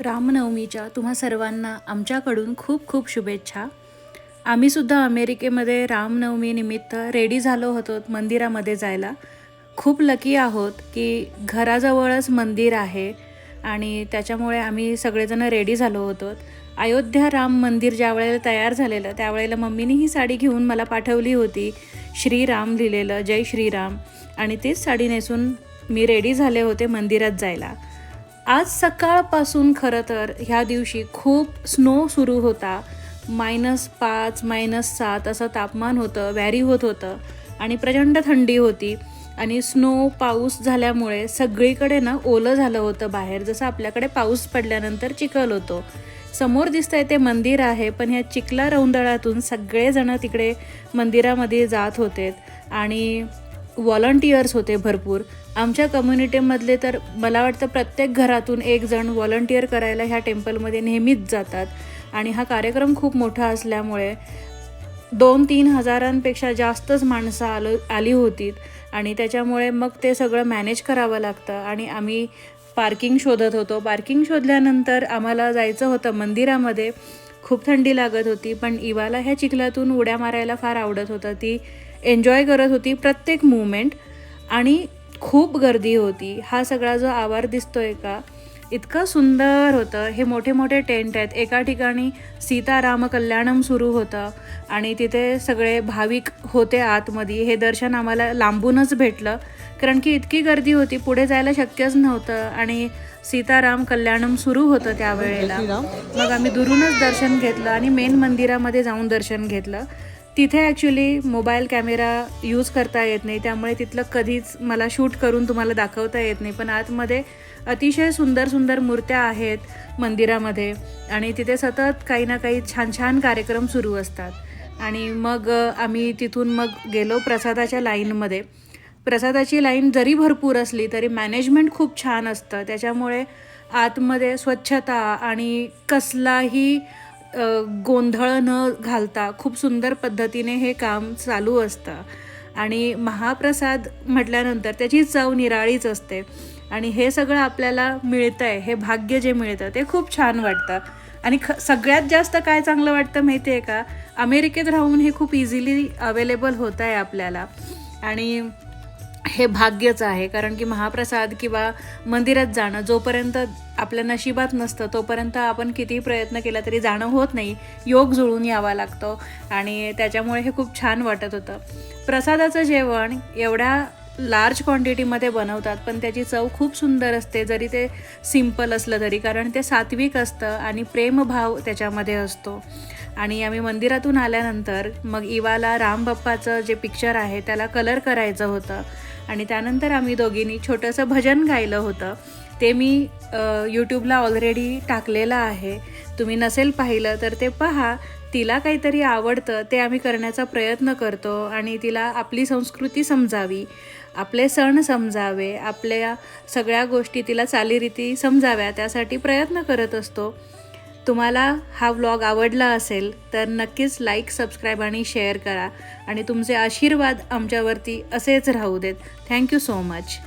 रामनवमीच्या तुम्हा सर्वांना आमच्याकडून खूप खूप शुभेच्छा. आम्हीसुद्धा अमेरिकेमध्ये रामनवमीनिमित्त रेडी झालो होतो मंदिरामध्ये जायला. खूप लकी आहोत की घराजवळच मंदिर आहे आणि त्याच्यामुळे आम्ही सगळेजण रेडी झालो होतो. अयोध्या राम मंदिर ज्या वेळेला तयार झालेलं त्यावेळेला मम्मीने ही साडी घेऊन मला पाठवली होती. श्रीराम लिहिलेलं जय श्रीराम आणि तीच साडी नेसून मी रेडी झाले होते मंदिरात जायला. आज सकाळपासून खरं तर ह्या दिवशी खूप स्नो सुरू होता. मायनस पाच मायनस सात असं तापमान होतं व्हॅरी होत होतं आणि प्रचंड थंडी होती. आणि स्नो पाऊस झाल्यामुळे सगळीकडे ना ओलं झालं होतं बाहेर. जसं आपल्याकडे पाऊस पडल्यानंतर चिखल होतो. समोर दिसतंय ते मंदिर आहे पण ह्या चिखला रौंदळातून सगळेजण तिकडे मंदिरामध्ये जात होते आणि व्हॉलंटियर्स होते भरपूर. आमच्या कम्युनिटीमधले तर मला वाटतं प्रत्येक घरातून एक जण व्हॉलंटियर करायला ह्या टेम्पलमध्ये नेहमीच जातात. आणि हा कार्यक्रम खूप मोठा असल्यामुळे दोन तीन हजारांपेक्षा जास्तच माणसं आलो आली होती. आणि त्याच्यामुळे मग ते सगळं मॅनेज करावं लागतं. आणि आम्ही पार्किंग शोधत होतो. पार्किंग शोधल्यानंतर आम्हाला जायचं होतं मंदिरामध्ये. खूप थंडी लागत होती पण इवाला ह्या चिखलातून उड्या मारायला फार आवडत होतं. ती एन्जॉय करत होती प्रत्येक मुवमेंट आणि खूप गर्दी होती. हा सगळा जो आवार दिसतोय का इतकं सुंदर होतं. हे मोठे मोठे टेंट आहेत. एका ठिकाणी सीताराम कल्याणम सुरू होतं. आणि तिथे सगळे भाविक होते आतमध्ये. हे दर्शन आम्हाला लांबूनच भेटलं. कारण की इतकी गर्दी होती. पुढे जायला शक्यच नव्हतं. आणि सीताराम कल्याणम सुरू होतं त्यावेळेला. मग आम्ही दुरूनच दर्शन घेतलं आणि मेन मंदिरामध्ये जाऊन दर्शन घेतलं. तिथे ॲक्च्युली मोबाईल कॅमेरा यूज करता येत नाही. त्यामुळे तिथलं कधीच मला शूट करून तुम्हाला दाखवता येत नाही. पण आतमध्ये अतिशय सुंदर सुंदर मूर्त्या आहेत मंदिरामध्ये. आणि तिथे सतत काही ना काही छान छान कार्यक्रम सुरू असतात. आणि मग आम्ही तिथून मग गेलो प्रसादाच्या लाईनमध्ये. प्रसादाची लाईन जरी भरपूर असली तरी मॅनेजमेंट खूप छान असतं. त्याच्यामुळे आतमध्ये स्वच्छता आणि कसलाही गोंधळ न घालता खूप सुंदर पद्धतीने हे काम चालू असतं. आणि महाप्रसाद म्हटल्यानंतर त्याची चव निराळीच असते. आणि हे सगळं आपल्याला मिळतं आहे हे भाग्य जे मिळतं ते खूप छान वाटतं. आणि ख सगळ्यात जास्त काय चांगलं वाटतं माहिती आहे का? अमेरिकेत राहून हे खूप इझिली अवेलेबल होत आहे आपल्याला. आणि हे भाग्यच आहे. कारण की महाप्रसाद किंवा मंदिरात जाणं जोपर्यंत आपल्या नशिबात नसतं तोपर्यंत आपण कितीही प्रयत्न केला तरी जाणं होत नाही. योग जुळून यावा लागतो. आणि त्याच्यामुळे हे खूप छान वाटत होतं. प्रसादाचं जेवण एवढ्या लार्ज क्वांटिटीमध्ये बनवतात पण त्याची चव खूप सुंदर असते जरी ते सिंपल असलं तरी कारण ते सात्विक असतं आणि प्रेमभाव त्याच्यामध्ये असतो. आणि आम्ही मंदिरातून आल्यानंतर मग इवाला रामबाप्पाचं जे पिक्चर आहे त्याला कलर करायचं होतं. आणि त्यानंतर आम्ही दोघींनी छोटंसं भजन गायलं होतं. ते मी यूट्यूबला ऑलरेडी टाकलेलं आहे. तुम्ही नसेल पाहिलं तर ते पहा. तिला काहीतरी आवडतं ते आम्ही करण्याचा प्रयत्न करतो आणि तिला आपली संस्कृती समजावी आपले सण समजावे आपल्या सगळ्या गोष्टी तिला चालीरीती समजाव्या त्यासाठी प्रयत्न करत असतो. तुम्हाला हा व्लॉग आवडला असेल तर नक्कीच लाईक सबस्क्राईब आणि शेअर करा. आणि तुमचे आशीर्वाद आमच्यावरती असेच राहू देत. Thank you so much.